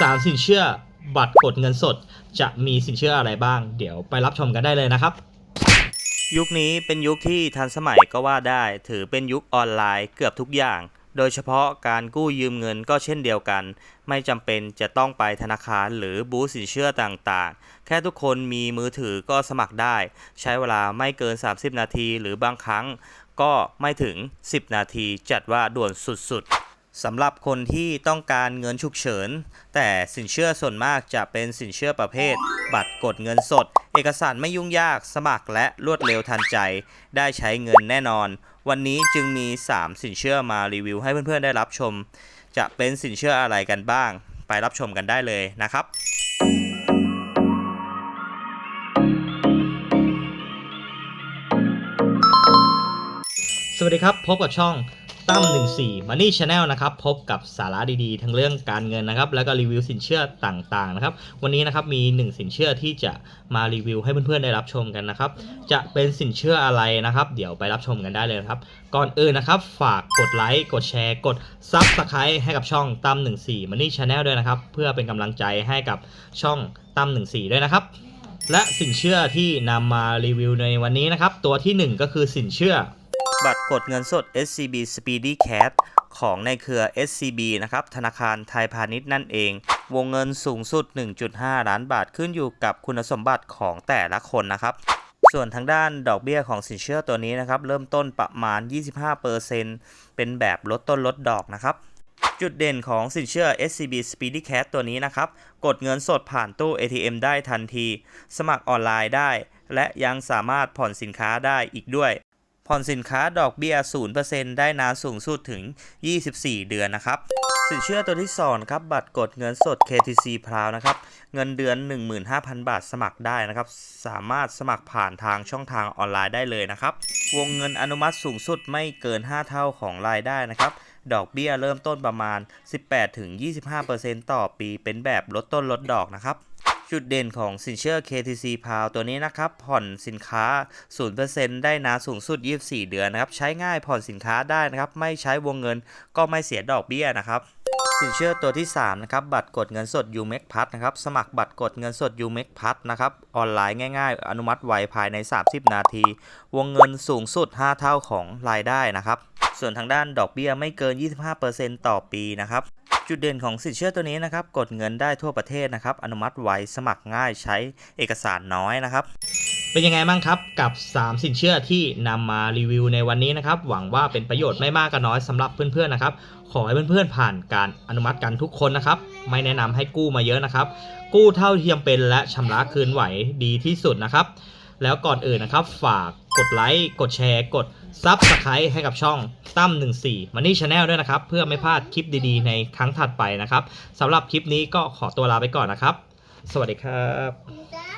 3 สินเชื่อบัตรกดเงินสด จะมีสินเชื่ออะไรบ้าง เดี๋ยวไปรับชมกันได้เลยนะครับ ยุคนี้เป็นยุคที่ทันสมัยก็ว่าได้ ถือเป็นยุคออนไลน์เกือบทุกอย่าง โดยเฉพาะการกู้ยืมเงินก็เช่นเดียวกัน ไม่จำเป็นจะต้องไปธนาคารหรือบูธสินเชื่อต่างๆ แค่ทุกคนมีมือถือก็สมัครได้ ใช้เวลาไม่เกิน 30 นาที หรือ บางครั้ง ก็ไม่ถึง 10 นาที จัดว่าด่วนสุดๆ สำหรับคนที่ต้องการเงินฉุกเฉิน แต่สินเชื่อส่วนมากจะเป็นสินเชื่อประเภท บัตรกดเงินสด เอกสารไม่ยุ่งยากสมัครและรวดเร็วทันใจ ได้ใช้เงินแน่นอน วันนี้จึงมี 3 สินเชื่อมารีวิวให้เพื่อนๆได้รับชม จะเป็นสินเชื่ออะไรกันบ้าง ไปรับชมกันได้เลยนะครับสวัสดีครับ พบกับช่อง ตั้ม14 Money Channel นะครับพบกับสาระดีๆ ทั้งเรื่องการเงินนะครับ แล้วก็รีวิวสินเชื่อต่างๆนะครับ วันนี้นะครับมี 1 สินเชื่อที่จะมารีวิวให้เพื่อนๆได้รับชมกันนะครับ จะเป็นสินเชื่ออะไรนะครับ เดี๋ยวไปรับชมกันได้เลยครับ ก่อนอื่นนะครับ ฝากกดไลค์กดแชร์กด Subscribe ให้กับช่องตั้ม14 Money Channel ด้วยนะครับ เพื่อเป็นกำลังใจให้กับช่องตั้ม14 ด้วยนะครับ และสินเชื่อที่นำมารีวิวในวันนี้นะครับ ตัวทีหนึ่1 ก็คือสินเชื่อ บัตรกดเงินสด SCB Speedy Cash ของในเครือ SCB นะครับ ธนาคารไทยพาณิชย์นั่นเอง วงเงินสูงสุด 1.5 ล้านบาทขึ้นอยู่กับคุณสมบัติของแต่ละคนนะครับ ส่วนทางด้านดอกเบี้ยของสินเชื่อตัวนี้นะครับ เริ่มต้นประมาณ 25%เป็นแบบลดต้นลดดอกนะครับจุดเด่นของสินเชื่อ SCB Speedy Cash ตัวนี้นะครับ กดเงินสดผ่านตู้ ATM ได้ทันที สมัครออนไลน์ได้ และยังสามารถผ่อนสินค้าได้อีกด้วย ผ่อนสินค้าดอกเบี้ย 0%ได้นานสูงสุดถึง 24 เดือนนะครับ สินเชื่อตัวที่2ครับบัตรกดเงินสด KTC p r o u นะครับ เงินเดือน 15,000 บาทสมัครได้นะครับ สามารถสมัครผ่านทางช่องทางออนไลน์ได้เลยนะครับ วงเงินอนุมัติสูงสุดไม่เกิน 5 เท่าของรายได้นะครับดอกเบี้ยเริ่มต้นประมาณ 18-25%ต่อปีเป็นแบบลดต้นลดดอกนะครับ จุดเด่นของสินเชื่อ KTC p o w ตัวนี้นะครับ ผ่อนสินค้า 0%ได้นานสูงสุด 24 เดือนนะครับ ใช้ง่ายผ่อนสินค้าได้นะครับ ไม่ใช้วงเงินก็ไม่เสียดอกเบี้ยนะครับสินเชื่อตัวที่ 3 นะครับ บัตรกดเงินสด u m e x p a s นะครับ สมัครบัตรกดเงินสด u m e x p a s นะครับ ออนไลน์ง่ายๆ อนุมัติไวภายใน 30 นาที วงเงินสูงสุด 5 เท่าของรายได้นะครับ ส่วนทางด้านดอกเบี้ยไม่เกิน 25%ต่อปีนะครับ จุดเด่นของสินเชื่อตัวนี้นะครับ กดเงินได้ทั่วประเทศนะครับ อนุมัติไวสมัครง่ายใช้เอกสารน้อยนะครับ เป็นยังไงบ้างครับกับ 3 สินเชื่อที่นำมารีวิวในวันนี้นะครับ หวังว่าเป็นประโยชน์ไม่มากก็น้อยสำหรับเพื่อนๆนะครับ ขอให้เพื่อนๆผ่านการอนุมัติกันทุกคนนะครับ ไม่แนะนำให้กู้มาเยอะนะครับ กู้เท่าที่จำเป็นและชำระคืนไหวดีที่สุดนะครับ แล้วก่อนอื่นนะครับฝาก กดไลค์กดแชร์ กด s u b สไครต์ให้กับช่องตั้ม14 Money Channel ด้วยนะครับ เพื่อไม่พลาดคลิปดีๆ ในครั้งถัดไปนะครับสำหรับคลิปนี้ก็ขอตัวลาไปก่อนนะครับ สวัสดีครับ